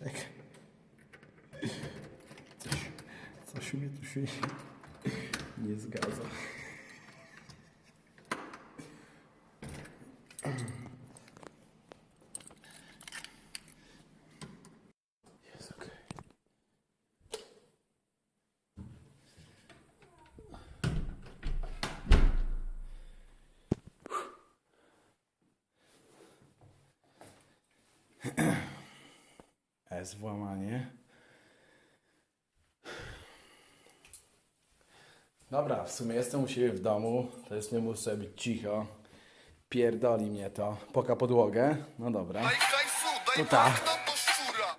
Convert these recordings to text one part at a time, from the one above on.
Czekaj. Coś, coś mnie tu się nie zgadza. Jest włamanie. Dobra, w sumie jestem u siebie w domu, to jest nie muszę być cicho. Pierdoli mnie to. Poka podłogę. No dobra. To tak. bagno do szczura.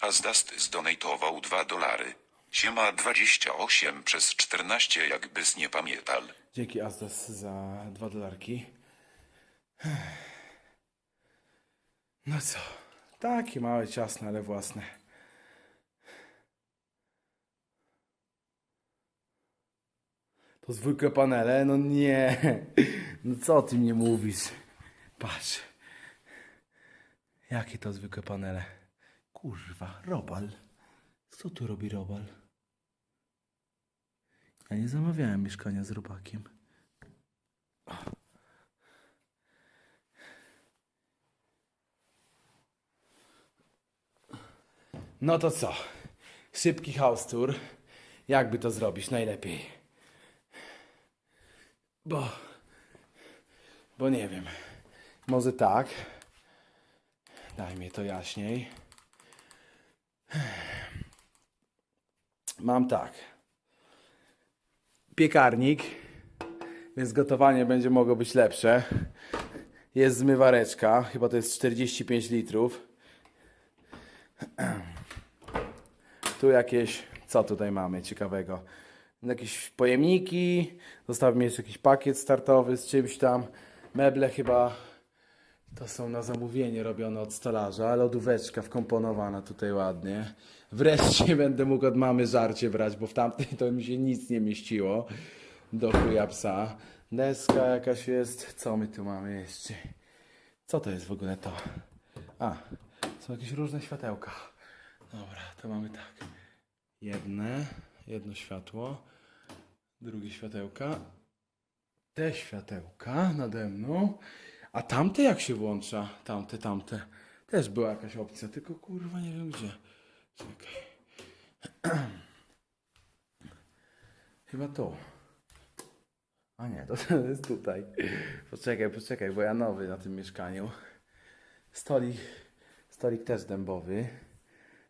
Azdast zdonatował 2 dolary. Siema 28 przez 14 jakbyś nie pamiętal. Dzięki Asdas za dwa dolarki. No co? Takie małe, ciasne, ale własne. To zwykłe panele? No nie. No co ty mnie mówisz? Patrz. Jakie to zwykłe panele? Kurwa, robal. Co tu robi robal? Ja nie zamawiałem mieszkania z robakiem. No to co? Szybki house tour. Jakby to zrobić najlepiej? Bo. Bo nie wiem. Może tak. Daj mi to jaśniej. Mam tak piekarnik, więc gotowanie będzie mogło być lepsze. Jest zmywareczka, chyba to jest 45 litrów. Tu jakieś, co tutaj mamy ciekawego? Jakieś pojemniki, zostawmy jeszcze jakiś pakiet startowy z czymś tam. Meble chyba to są na zamówienie robione od stolarza. Lodóweczka wkomponowana tutaj ładnie. Wreszcie będę mógł od mamy żarcie brać, bo w tamtej to mi się nic nie mieściło. Do chuja psa. Deska jakaś jest. Co my tu mamy jeszcze? Co to jest w ogóle to? A, są jakieś różne światełka. Dobra, to mamy tak. Jedne, jedno światło. Drugie światełka. Te światełka nade mną. A tamte jak się włącza? Tamte, tamte. Też była jakaś opcja, tylko kurwa nie wiem gdzie. Czekaj. Chyba to. A nie, to jest tutaj. Poczekaj, poczekaj, bo ja nowy na tym mieszkaniu. Stolik, stolik też dębowy.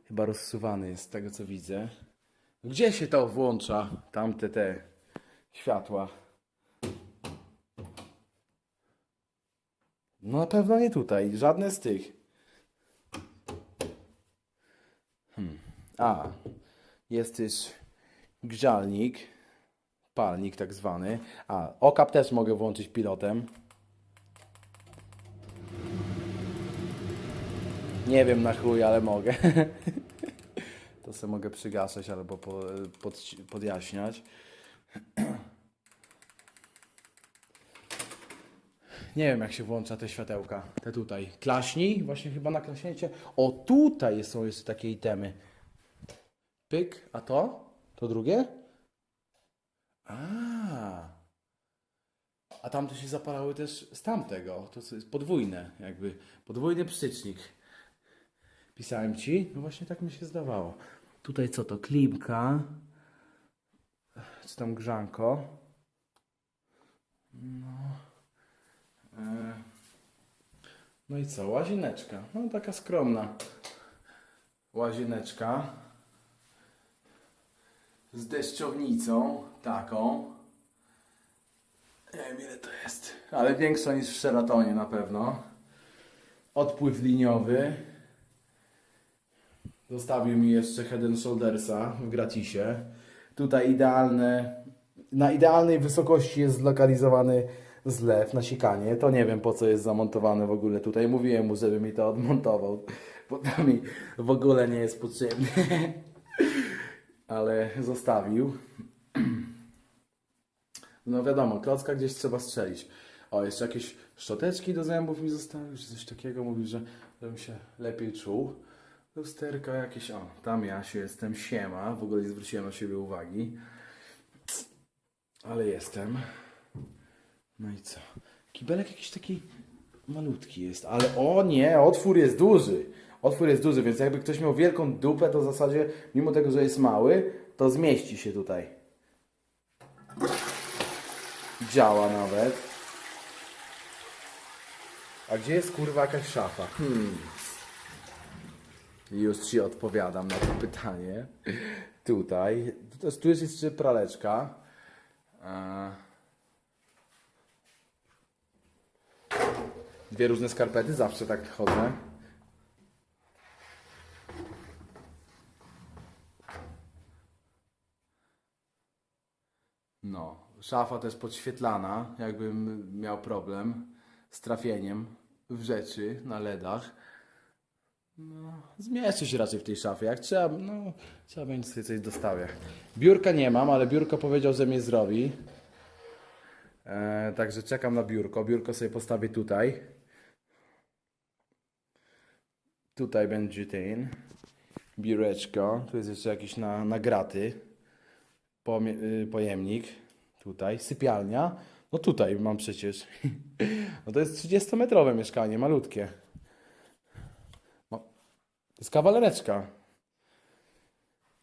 Chyba rozsuwany jest z tego co widzę. Gdzie się to włącza? Tamte te światła. No na pewno nie tutaj, żadne z tych. Hmm. A, jest też grzalnik, palnik tak zwany. A, okap też mogę włączyć pilotem. Nie wiem na chuj, ale mogę. to sobie mogę przygaszać albo po, pod, podjaśniać. Nie wiem, jak się włącza te światełka. Te tutaj. Klaśnij, właśnie chyba na klaśnięcie. O, tutaj są jeszcze takie itemy. Pyk, a to? To drugie? A. A tamte się zapalały też z tamtego. To jest podwójne, jakby. Podwójny przycznik. Pisałem ci? No właśnie tak mi się zdawało. Tutaj co to? Klimka. Czy tam grzanko? No i co? Łazieneczka. No taka skromna. Łazieneczka. Z deszczownicą taką. Nie wiem ile to jest. Ale większa niż w Sheratonie na pewno. Odpływ liniowy. Zostawił mi jeszcze Head and Shouldersa w gratisie. Tutaj idealne, na idealnej wysokości jest zlokalizowany zlew, nasikanie. To nie wiem po co jest zamontowane w ogóle tutaj. Mówiłem mu, żeby mi to odmontował, bo to mi w ogóle nie jest potrzebne. Ale zostawił. No wiadomo, klocka gdzieś trzeba strzelić. O, jeszcze jakieś szczoteczki do zębów mi zostały, czy coś takiego. Mówił, że żebym się lepiej czuł. Lusterka jakieś, o, tam ja się jestem, siema, w ogóle nie zwróciłem na siebie uwagi. Ale jestem. No i co? Kibelek jakiś taki malutki jest, ale o nie, otwór jest duży. Otwór jest duży, więc jakby ktoś miał wielką dupę, to w zasadzie, mimo tego, że jest mały, to zmieści się tutaj. Działa nawet. A gdzie jest kurwa jakaś szafa? Hmm. Już ci odpowiadam na to pytanie. Tutaj. Tu jest, jeszcze praleczka. E, Dwie różne skarpety, zawsze tak chodzę. No, szafa też podświetlana, jakbym miał problem z trafieniem w rzeczy na LEDach. No, zmieszczę się raczej w tej szafie. Jak trzeba, no, trzeba będzie sobie coś dostawię. Biurka nie mam, ale biurko powiedział, że mnie zrobi. E, także czekam na biurko. Biurko sobie postawię tutaj. Tutaj będzie ten biureczko. Tu jest jeszcze jakiś na, na graty. Pomie- y, pojemnik. Tutaj. Sypialnia. No tutaj mam przecież. No to jest 30-metrowe mieszkanie, malutkie. To jest kawalereczka.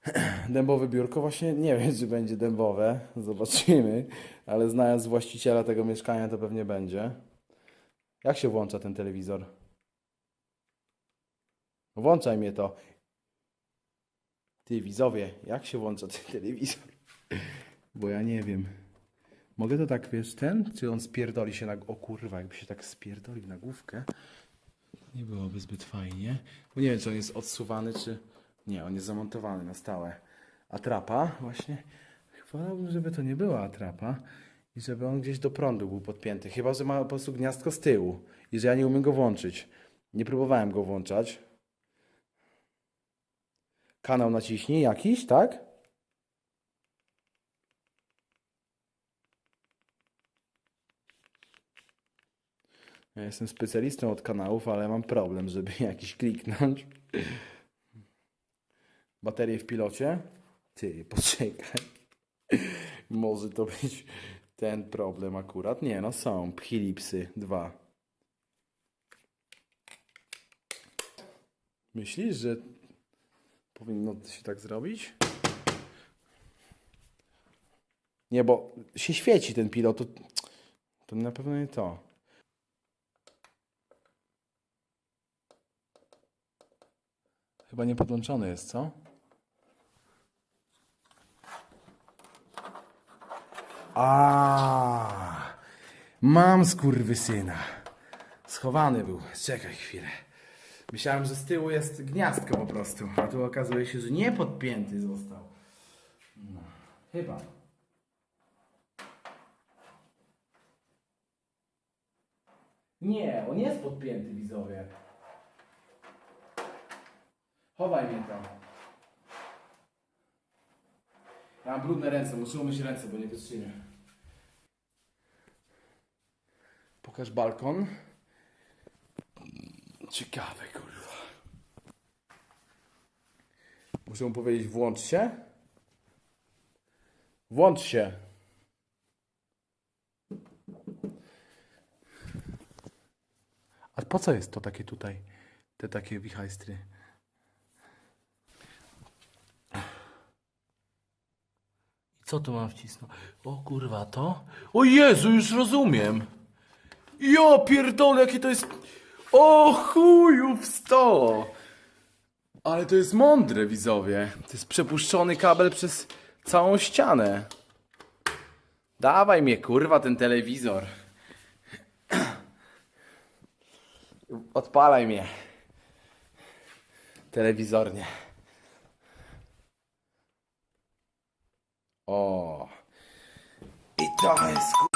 Dębowe biurko właśnie nie wiem, czy będzie dębowe. Zobaczymy. Ale znając właściciela tego mieszkania, to pewnie będzie. Jak się włącza ten telewizor? Włączaj mnie to. Ty widzowie, jak się włącza ten telewizor? Bo ja nie wiem. Mogę to tak, wiesz, ten? Czy on spierdoli się na... O kurwa, jakby się tak spierdolił na główkę. Nie byłoby zbyt fajnie. Bo nie wiem, czy on jest odsuwany, czy... Nie, on jest zamontowany na stałe. Atrapa właśnie. Wolałbym, żeby to nie była atrapa i żeby on gdzieś do prądu był podpięty. Chyba, że ma po prostu gniazdko z tyłu i że ja nie umiem go włączyć. Nie próbowałem go włączać. Kanał naciśnij jakiś, tak? Ja jestem specjalistą od kanałów, ale mam problem, żeby jakiś kliknąć. Baterie w pilocie? Ty, poczekaj. Może to być ten problem akurat. Nie, no są. Philipsy 2. Myślisz, że powinno się tak zrobić? Nie, bo się świeci ten pilot. To, to na pewno nie to. Chyba nie podłączony jest, co? A, mam skurwysyna. Schowany był. Czekaj chwilę. Myślałem, że z tyłu jest gniazdko po prostu, a tu okazuje się, że nie podpięty został. No, chyba. Nie, on jest podpięty, widzowie. Chowaj mnie tam. Ja mam brudne ręce, muszę umyć ręce, bo nie wytrzymię. Pokaż balkon. Ciekawe, kurwa. Muszę mu powiedzieć, włącz się. Włącz się. A po co jest to takie tutaj? Te takie wichajstry. Co tu mam wcisnąć? O kurwa, to? O Jezu, już rozumiem. Ja pierdolę, jakie to jest... O chuju w sto! Ale to jest mądre, widzowie. To jest przepuszczony kabel przez całą ścianę. Dawaj mnie, kurwa, ten telewizor. Odpalaj mnie. Telewizornie. O. I to jest ku-